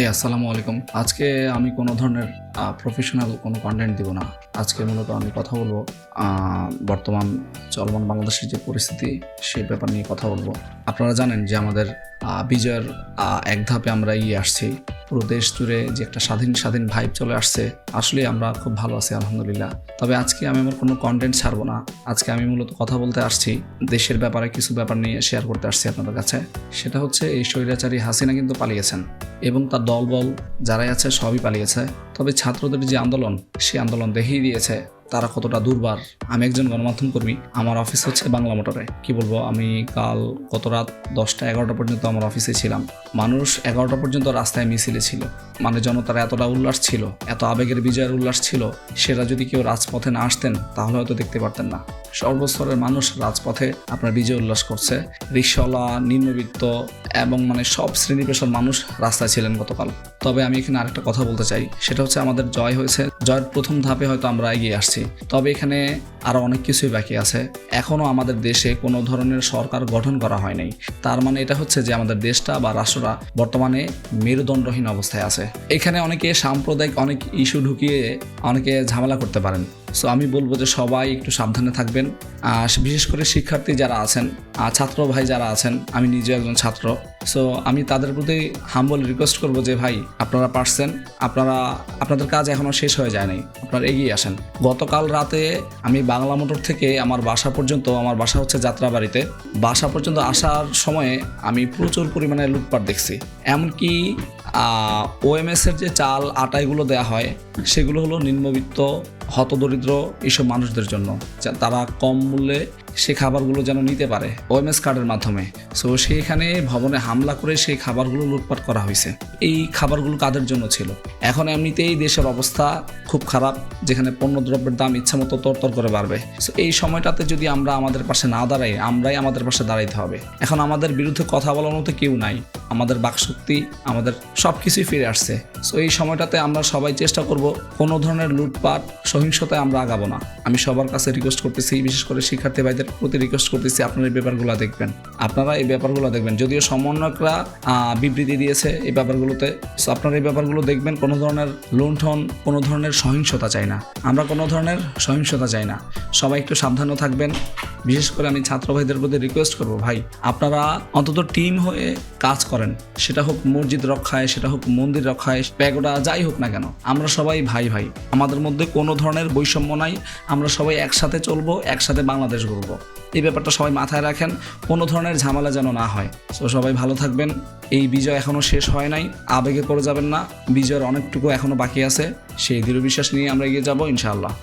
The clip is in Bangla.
এই, আসসালামু আলাইকুম। আজকে আমি কোনো ধরনের প্রফেশনাল কোনো কন্টেন্ট দিব না। আজকে মূলত আমি কথা বলব বর্তমান চলমান বাংলাদেশের যে পরিস্থিতি সেই ব্যাপার নিয়ে কথা বলব। আপনারা জানেন যে আমাদের বিজয়ের এক ধাপে আমরা ইয়ে আসছি। পুরো দেশ জুড়ে যে একটা স্বাধীন স্বাধীন ভাইব চলে আসছে, আসলে আমরা খুব ভালো আছি, আলহামদুলিল্লাহ। তবে আজকে আমি আমার কোনো কন্টেন্ট ছাড়বো না। আজকে আমি মূলত কথা বলতে আসছি, দেশের ব্যাপারে কিছু ব্যাপার নিয়ে শেয়ার করতে আসছি আপনাদের কাছে। সেটা হচ্ছে এই স্বৈরাচারী হাসিনা কিন্তু পালিয়েছেন। এবং তার দলবল যারাই আছে সবই পালিয়েছে। তবে ছাত্রদের যে আন্দোলন, সেই আন্দোলন দেখিয়ে দিয়েছে। তারা কতটা দুর্বার? আমি একজন গণমাধ্যম কর্মী, আমার অফিস হচ্ছে বাংলা মোটরে। কি বলব, আমি কাল গত রাত দশটা এগারোটা পর্যন্ত আমার অফিসে ছিলাম। মানুষ এগারোটা পর্যন্ত রাস্তায় মিছিলে ছিল। মানে জনতার এতটা উল্লাস ছিল, এত আবেগের বিজয়ের উল্লাস ছিল, সেটা যদি কেউ রাজপথে না আসতেন, তাহলে হয়তো দেখতে পারতেন না। সর্বস্তরের মানুষ রাজপথে আপনার বিজয় উল্লাস করছে। রিক্সাওয়ালা, নিম্নবিত্ত এবং মানে সব শ্রেণি পেশার মানুষ রাস্তায় ছিলেন গতকাল। তবে আমি এখানে আরেকটা কথা বলতে চাই। সেটা হচ্ছে আমাদের জয় হয়েছে জয়ের প্রথম ধাপে হয়তো আমরা এগিয়ে আসছি। তবে এখানে আরও অনেক কিছুই বাকি আছে। এখনও আমাদের দেশে কোনো ধরনের সরকার গঠন করা হয়নি তার মানে এটা হচ্ছে যে আমাদের দেশটা বা রাষ্ট্ররা বর্তমানে মেরুদণ্ডহীন অবস্থায় আছে। এখানে অনেকে সাম্প্রদায়িক অনেক ইস্যু ঢুকিয়ে অনেকে ঝামেলা করতে পারেন। সো আমি বলব যে সবাই একটু সাবধানে থাকবেন। আর বিশেষ করে শিক্ষার্থী যারা আছেন, আর ছাত্র ভাই যারা আছেন, আমি নিজে একজন ছাত্র। সো আমি তাদের প্রতি হাম্বল রিকোয়েস্ট করব যে, ভাই, আপনারা পারছেন। আপনারা, আপনাদের কাজ এখনও শেষ হয়ে যায় নাই আপনারা এগিয়ে আসেন। গতকাল রাতে আমি বাংলা মোটর থেকে আমার বাসা পর্যন্ত, আমার বাসা হচ্ছে যাত্রাবাড়িতে। বাসা পর্যন্ত আসার সময়ে আমি প্রচুর পরিমাণে লুটপাট দেখছি। এমনকি ওএমএস এর যে চাল আটা এগুলো দেওয়া হয়, সেগুলো হলো নিম্নবিত্ত হতদরিদ্র এইসব মানুষদের জন্য তারা কম মূল্যে সে খাবারগুলো যেন নিতে পারে ওএমএস কার্ডের মাধ্যমে। সো সেইখানে ভবনে হামলা করে সেই খাবারগুলো লুটপাট করা হয়েছে। এই খাবারগুলো কাদের জন্য ছিল? এখন এমনিতেই দেশের অবস্থা খুব খারাপ, যেখানে পণ্যদ্রব্যের দাম ইচ্ছা মতো তরতর করে বাড়বে। সো এই সময়টাতে যদি আমরা আমাদের পাশে না দাঁড়াই, আমরাই আমাদের পাশে দাঁড়াইতে হবে। এখন আমাদের বিরুদ্ধে কথা বলার মতো কেউ নাই। আমাদের বাকশক্তি, আমাদের সব কিছুই ফিরে আসছে। সো এই সময়টাতে আমরা সবাই চেষ্টা করব কোনো ধরনের লুটপাট সহিংসতায় আমরা আগাবো না। আমি সবার কাছে রিকোয়েস্ট করতেছি, বিশেষ করে শিক্ষার্থী ভাইদের প্রতি রিকোয়েস্ট করতেছি, আপনারা এই ব্যাপারগুলো দেখবেন। আপনারা এই ব্যাপারগুলো দেখবেন। যদিও সমন্বয়করা বিবৃতি দিয়েছে এই ব্যাপারগুলোতে সো আপনারা এই ব্যাপারগুলো দেখবেন, কোনো ধরনের লুণ্ঠন, কোনো ধরনের সহিংসতা চাই না। আমরা কোনো ধরনের সহিংসতা চাই না। সবাই একটু সাবধানও থাকবেন। বিশেষ করে আমি ছাত্র ভাইদের প্রতি রিকোয়েস্ট করব, ভাই, আপনারা অন্তত টিম হয়ে কাজ করেন। সেটা হোক মসজিদ রক্ষায়, সেটা হোক মন্দির রক্ষায়, প্যাগোডা যাই হোক না কেন, আমরা সবাই ভাই ভাই। আমাদের মধ্যে কোনো ধরনের বৈষম্য নাই, আমরা সবাই একসাথে চলবো, একসাথে বাংলাদেশ গড়বো। এই ব্যাপারটা সবাই মাথায় রাখেন, কোনো ধরনের ঝামেলা যেন না হয়। তো সবাই ভালো থাকবেন। এই বিজয় এখনও শেষ হয় নাই, আবেগে পড়ে যাবেন না। বিজয়ের অনেকটুকু এখনও বাকি আছে, সেই দৃঢ় বিশ্বাস নিয়ে আমরা এগিয়ে যাব, ইনশাআল্লাহ।